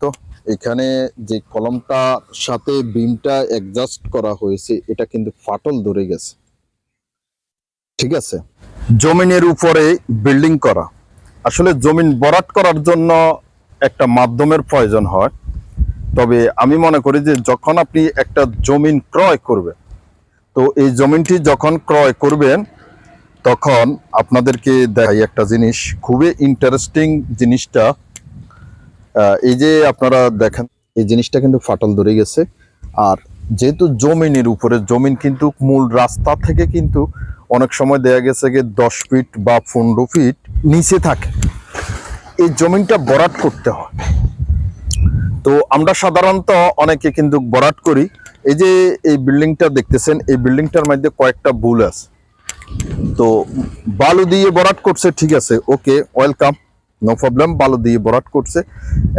তো এখানে যে কলমটা সাথে বিমটা অ্যাডজাস্ট করা হয়েছে, এটা কিন্তু ফাটল ধরে গেছে। ঠিক আছে? জমিনের উপরে বিল্ডিং করা। আসলে জমিন বরাট করার জন্য একটা মাধ্যমের প্রয়োজন হয়। তবে আমি মনে করি যে যখন আপনি একটা জমিন ক্রয় করবেন, তো এই জমিনটি যখন ক্রয় করবেন, তখন আপনাদেরকে দেখাই একটা জিনিস। খুবই ইন্টারেস্টিং জিনিসটা এই যে আপনারা দেখেন, এই জিনিসটা কিন্তু ফাটল ধরে গেছে। আর যেহেতু জমিনের উপরে, জমিন কিন্তু মূল রাস্তা থেকে কিন্তু অনেক সময় দেয়া গেছে যে দশ ফিট বা পনেরো ফিট নিচে থাকে। এই জমিনটা বরাট করতে হয়। তো আমরা সাধারণত অনেকে কিন্তু বরাট করি। এই যে এই বিল্ডিংটা দেখতেছেন, এই বিল্ডিংটার মধ্যে কয়েকটা ভুল আছে। তো বালু দিয়ে বরাট করছে, ঠিক আছে, ওকে, ওয়েলকাম। নো প্রবলেম বালু দিয়ে বরাট করছে।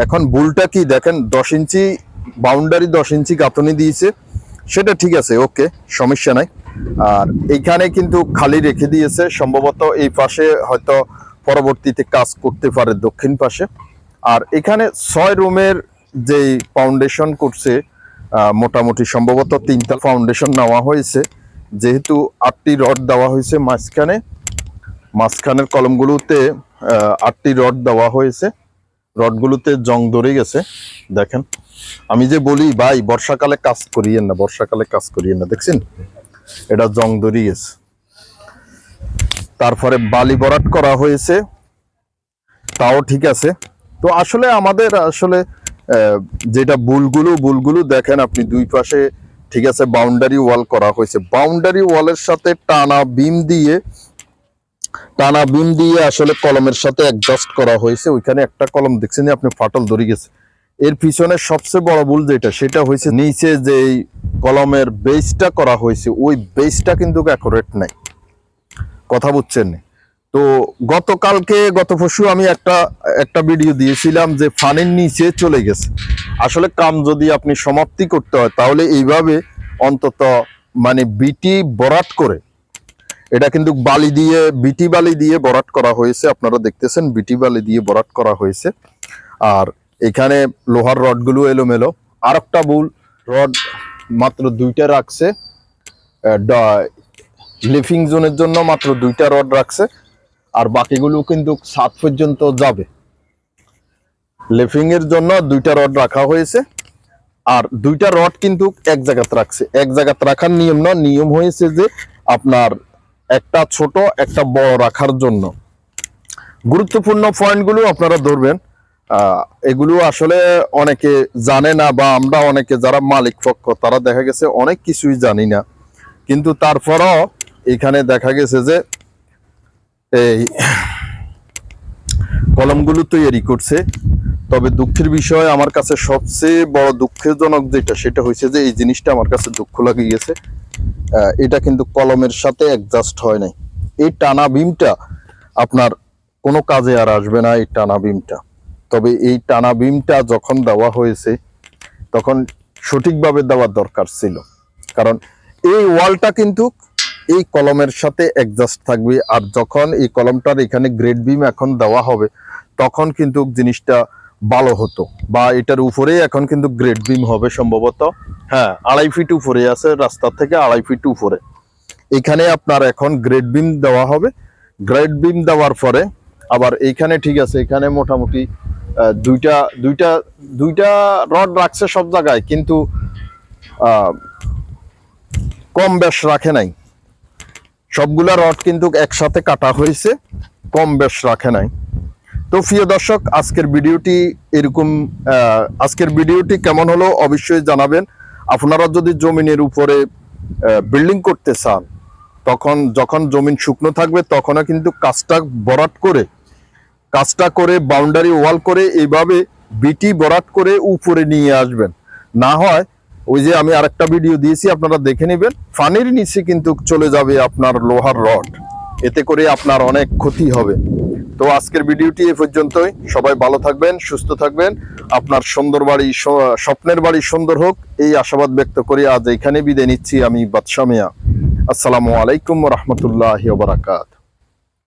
এখন ভুলটা কি দেখেন, দশ ইঞ্চি বাউন্ডারি দশ ইঞ্চি গাঁথনি দিয়েছে। সেটা ঠিক আছে ওকে সমস্যা নাই। আর এইখানে কিন্তু খালি রেখে দিয়েছে, সম্ভবত এই পাশে হয়তো পরবর্তীতে কাজ করতে পারে দক্ষিণ পাশে। আর এখানে ছয় রুমের যেই ফাউন্ডেশন করছে মোটামুটি সম্ভবত তিনটা ফাউন্ডেশন নেওয়া হয়েছে। যেহেতু আটটি রড দেওয়া হয়েছে মাঝখানে, মাঝখানের কলমগুলোতে আটটি রড দেওয়া হয়েছে। রডগুলোতে জং ধরে গেছে। দেখেন, আমি যে বলি, ভাই, বর্ষাকালে কাজ করিয়েন না, বর্ষাকালে কাজ করিয়েন না, দেখছেন? এটা জং ধরে গেছে। তারপরে বালি বরাট করা হয়েছে। তাও ঠিক আছে। তো আসলে আমাদের আসলে যেটা বুলগুলো বুলগুলো দেখেন আপনি দুই পাশে, ঠিক আছে বাউন্ডারি ওয়াল করা হয়েছে। বাউন্ডারি ওয়ালের সাথে টানা বিম দিয়ে টানা বিম দিয়ে আসলে কলমের সাথে অ্যাডজাস্ট করা হয়েছে। ওইখানে একটা কলম দেখছেন, আপনি ফাটল ধরে গেছে। এর পিছনে সবচেয়ে বড় ভুল যেটা, সেটা হয়েছে নিচে যে কলমের বেসটা করা হয়েছে, ওই বেসটা কিন্তু অ্যাকুরেট নাই। কথা বুঝছেন? তো গতকালকে, গত পরশু আমি একটা একটা ভিডিও দিয়েছিলাম যে ফানের নিচে চলে গেছে। আসলে কাম যদি আপনি সমাপ্তি করতে হয়, তাহলে এইভাবে অন্তত মানে বিটি বরাট করে এটা কিন্তু বালি দিয়ে, বিটি বালি দিয়ে বরাট করা হয়েছে। আপনারা দেখতেছেন, বিটি বালি দিয়ে বরাট করা হয়েছে। আর এখানে লোহার রডগুলো এলোমেলো। আর একটা বুল রড মাত্র দুইটা রাখছে। লিফিং জোনের জন্য মাত্র দুইটা রড রাখছে। আর বাকিগুলো কিন্তু সাত পর্যন্ত যাবে। লেফিং এর জন্য দুইটা রড রাখা হয়েছে। আর দুইটা রড কিন্তু এক জায়গাতে রাখছে। এক জায়গাতে রাখার নিয়ম না, নিয়ম হয়েছে যে আপনার একটা ছোট, একটা বড় রাখার জন্য। গুরুত্বপূর্ণ পয়েন্টগুলো আপনারা ধরবেন। এগুলো আসলে অনেকে জানে না বা আমরা অনেকে যারা মালিক পক্ষ, তারা দেখা গেছে অনেক কিছুই জানি না। কিন্তু তারপরও এখানে দেখা গেছে যে এই কলমগুলো তৈরি করছে। তবে দুঃখের বিষয়, আমার কাছে সবচেয়ে বড় দুঃখজনক যেটা, সেটা হয়েছে যে এই জিনিসটা আমার কাছে দুঃখ লাগে গেছে। এটা কিন্তু কলমের সাথে অ্যাডজাস্ট হয় নাই। এই টানা বিমটা আপনার কোনো কাজে আর আসবে না, এই টানা বিমটা তবে এই টানা বিমটা যখন দেওয়া হয়েছে, তখন সঠিকভাবে দেওয়ার দরকার ছিল। কারণ এই ওয়ালটা কিন্তু এই কলমের সাথে অ্যাডজাস্ট থাকবে, আর যখন এই কলমটার এখানে গ্রেড বিম এখন দেওয়া হবে, তখন কিন্তু জিনিসটা ভালো হতো। বা এটার উপরেই এখন কিন্তু গ্রেড বিম হবে সম্ভবত। হ্যাঁ আড়াই ফিট উপরে আছে রাস্তা থেকে আড়াই ফিট উপরে। এখানে আপনার এখন গ্রেড বিম দেওয়া হবে। গ্রেড বিম দেওয়ার পরে আবার এইখানে ঠিক আছে, এখানে মোটামুটি দুইটা দুইটা দুইটা রড রাখছে সব জায়গায়, কিন্তু কম বেশ রাখে নাই। সবগুলা রড কিন্তু একসাথে কাটা হয়েছে, কম বেশ রাখে নাই। তো প্রিয় দর্শক, আজকের ভিডিওটি এরকম আজকের ভিডিওটি কেমন হলো অবশ্যই জানাবেন। আপনারা যদি জমিনের উপরে বিল্ডিং করতে চান, তখন যখন জমিন শুকনো থাকবে, তখনও কিন্তু কাজটা বরাট করে, কাজটা করে বাউন্ডারি ওয়াল করে, এইভাবে বিটি বরাট করে উপরে নিয়ে আসবেন। না হয়, ওই যে আমি আরেকটা ভিডিও দিয়েছি, আপনারা দেখে নেবেন। ফানির নিচে কিন্তু চলে যাবে আপনার লোহার রড। এতে করে আপনার অনেক ক্ষতি হবে। তো আজকের ভিডিওটি এ পর্যন্তই। সবাই ভালো থাকবেন, সুস্থ থাকবেন। আপনার সুন্দর বাড়ি স্বপ্নের বাড়ি সুন্দর হোক, এই আশাবাদ ব্যক্ত করে আজ এখানে বিদায় নিচ্ছি আমি বাদশাহ মিয়া। আসসালামু আলাইকুম রহমতুল্লাহ বারাকাত।